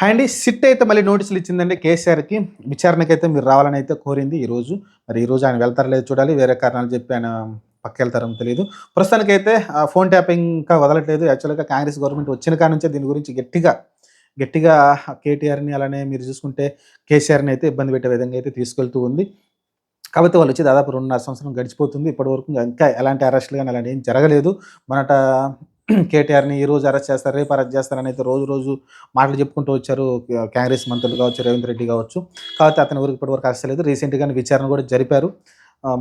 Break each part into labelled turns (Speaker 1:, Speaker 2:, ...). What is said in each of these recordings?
Speaker 1: Hi అండి SIT అయితే మళ్ళీ నోటీసులు ఇచ్చిందండి కేసీఆర్కి. విచారణకి అయితే మీరు రావాలని అయితే కోరింది ఈరోజు. మరి ఈరోజు ఆయన వెళ్తారో లేదు చూడాలి. వేరే కారణాలు చెప్పి ఆయన పక్క వెళ్తారో తెలియదు. ప్రస్తుతానికైతే ఆ ఫోన్ ట్యాపింగ్ ఇంకా వదలట్లేదు. యాక్చువల్గా కాంగ్రెస్ గవర్నమెంట్ వచ్చిన కాడ నుంచే దీని గురించి గట్టిగా గట్టిగా కేటీఆర్ని అలానే మీరు చూసుకుంటే కేసీఆర్ని అయితే ఇబ్బంది పెట్టే విధంగా అయితే తీసుకెళ్తూ ఉంది. కాబట్టి వాళ్ళు వచ్చి దాదాపు రెండున్నర సంవత్సరం గడిచిపోతుంది. ఇప్పటివరకు ఇంకా ఎలాంటి అరెస్టులు కానీ అలాంటి ఏం జరగలేదు. మనట కేటీఆర్ని ఈ రోజు అరెస్ట్ చేస్తారు రేపు అరెస్ట్ చేస్తారని అయితే రోజు రోజు మాటలు చెప్పుకుంటూ వచ్చారు కాంగ్రెస్ మంత్రులు కావచ్చు రేవంత్ రెడ్డి కావచ్చు. కాబట్టి అతని వరకు ఇప్పటివరకు అరెస్ట్ లేదు రీసెంట్గానే విచారణ కూడా జరిపారు.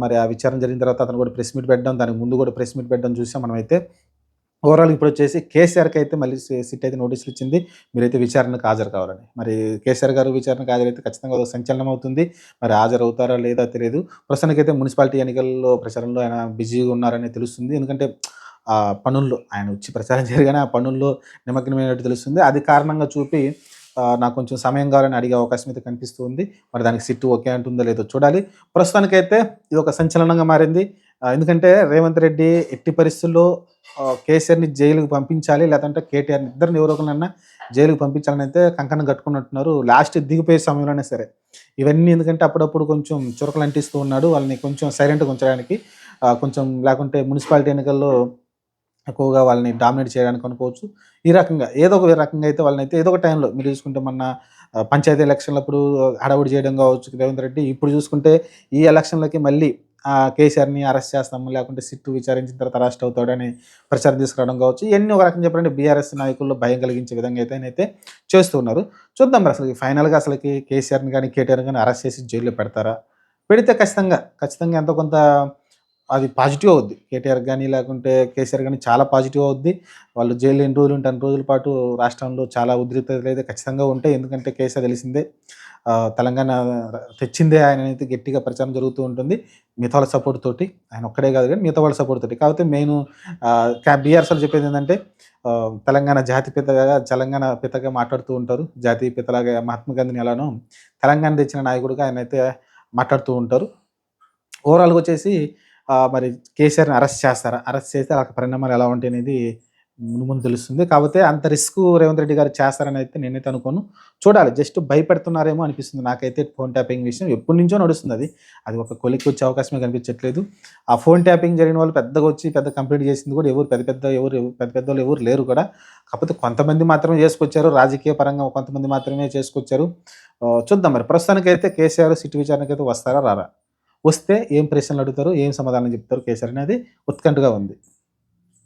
Speaker 1: మరి ఆ విచారణ జరిగిన తర్వాత అతను కూడా ప్రెస్ మీట్ పెట్టడం దానికి ముందు కూడా ప్రెస్ మీట్ పెట్టడం చూసాం మనమైతే. ఓవరాల్ ఇప్పుడు వచ్చేసి కేసీఆర్కి అయితే మళ్ళీ సిట్ అయితే నోటీసులు ఇచ్చింది. మీరైతే విచారణకు హాజరు కావాలని. మరి కేసీఆర్ గారు విచారణకు హాజరైతే ఖచ్చితంగా సంచలనం అవుతుంది. మరి హాజరు అవుతారా లేదా తెలియదు. ప్రస్తుతానికి అయితే మున్సిపాలిటీ ఎన్నికల్లో ప్రచారంలో ఆయన బిజీగా ఉన్నారని తెలుస్తుంది. ఎందుకంటే పనుల్లో ఆయన వచ్చి ప్రచారం చేయగానే ఆ పనుల్లో నిమగ్నమైనట్టు తెలుస్తుంది. అది కారణంగా చూపి నాకు కొంచెం సమయం కావాలని అడిగే అవకాశం అయితే కనిపిస్తుంది. మరి దానికి సిట్టు ఓకే అంటుందో లేదో చూడాలి. ప్రస్తుతానికైతే ఇది ఒక సంచలనంగా మారింది. ఎందుకంటే రేవంత్ రెడ్డి ఎట్టి పరిస్థితుల్లో కేసీఆర్ని జైలుకి పంపించాలి లేదంటే కేటీఆర్ ఇద్దరిని ఎవరో ఒకరినన్నా జైలుకి పంపించాలని అయితే కంకణం కట్టుకున్నట్టున్నారు. లాస్ట్ దిగిపోయే సమయంలోనే సరే. ఇవన్నీ ఎందుకంటే అప్పుడప్పుడు కొంచెం చురకలు అంటిస్తూ ఉన్నాడు. వాళ్ళని కొంచెం సైలెంట్గా ఉంచడానికి కొంచెం లేకుంటే మున్సిపాలిటీ ఎన్నికల్లో ఎక్కువగా వాళ్ళని డామినేట్ చేయడానికి అనుకోవచ్చు. ఈ రకంగా ఏదో ఒక రకంగా అయితే వాళ్ళని అయితే ఏదో ఒక టైంలో మీరు చూసుకుంటే మొన్న పంచాయతీ పంచాయతీ ఎలక్షన్లప్పుడు హడావుడి చేయడం కావచ్చు రేవంత్ రెడ్డి ఇప్పుడు చూసుకుంటే ఈ ఎలక్షన్లకి మళ్ళీ కేసీఆర్ని అరెస్ట్ చేస్తాము లేకుంటే సిట్టు విచారించిన తర్వాత అరెస్ట్ అవుతాడని ప్రచారం తీసుకురావడం కావచ్చు. ఇవన్నీ ఒక రకంగా చెప్పాలంటే బీఆర్ఎస్ నాయకుల్లో భయం కలిగించే విధంగా అయితే అయితే చేస్తూ ఉన్నారు. చూద్దాం మరి అసలు ఫైనల్గా అసలుకి కేసీఆర్ని కానీ కేటీఆర్ని కానీ అరెస్ట్ చేసి జైల్లో పెడతారా? పెడితే ఖచ్చితంగా ఖచ్చితంగా ఎంతో కొంత అది పాజిటివ్ అవుద్ది. కేటీఆర్ కానీ లేకుంటే కేసీఆర్ కానీ చాలా పాజిటివ్ అవుద్ది. వాళ్ళు జైలు ఎన్ని రోజులు ఉంటే అన్ని రోజుల పాటు రాష్ట్రంలో చాలా ఉద్రిక్తతలు అయితే ఖచ్చితంగా ఉంటాయి. ఎందుకంటే కేసీఆర్ తెలిసిందే తెలంగాణ తెచ్చిందే ఆయన అయితే గట్టిగా ప్రచారం జరుగుతూ ఉంటుంది. మిగతా వాళ్ళ సపోర్ట్ తోటి ఆయన ఒక్కడే కాదు కానీ మిగతా వాళ్ళ సపోర్ట్ తోటి. కాకపోతే మెయిన్ బీఆర్ఎస్ఎల్ చెప్పేది ఏంటంటే తెలంగాణ జాతి పితగా తెలంగాణ పితగా మాట్లాడుతూ ఉంటారు. జాతీయ పితలాగా మహాత్మా గాంధీని ఎలానో తెలంగాణ తెచ్చిన నాయకుడిగా ఆయన అయితే మాట్లాడుతూ ఉంటారు. ఓవరాల్గా వచ్చేసి మరి కేసీఆర్ని అరెస్ట్ చేస్తారా? అరెస్ట్ చేస్తే ఆ పరిణామాలు ఎలా ఉంటాయి అనేది ముందు ముందు తెలుస్తుంది. కాకపోతే అంత రిస్క్ రేవంత్ రెడ్డి గారు చేస్తారని అయితే నేనైతే అనుకోను. చూడాలి. జస్ట్ భయపెడుతున్నారేమో అనిపిస్తుంది. నాకైతే ఫోన్ ట్యాపింగ్ విషయం ఎప్పటి నుంచో నడుస్తుంది అది. అది ఒక కొలికి వచ్చే అవకాశమే కనిపించట్లేదు. ఆ ఫోన్ ట్యాపింగ్ జరిగిన వాళ్ళు పెద్దగా వచ్చి పెద్ద కంప్లీట్ చేసింది కూడా ఎవరు పెద్ద పెద్ద ఎవరు పెద్ద పెద్ద వాళ్ళు ఎవరు లేరు కూడా. కాకపోతే కొంతమంది మాత్రమే చేసుకొచ్చారు. రాజకీయ పరంగా కొంతమంది మాత్రమే చేసుకొచ్చారు. చూద్దాం మరి. ప్రస్తుతానికైతే కేసీఆర్ సిటీ విచారణకైతే అయితే వస్తారా రారా? వస్తే ఏం ప్రశ్నలు అడుగుతారు ఏం సమాధానం చెప్తారు కేసీఆర్ అనేది ఉత్కంఠగా ఉంది.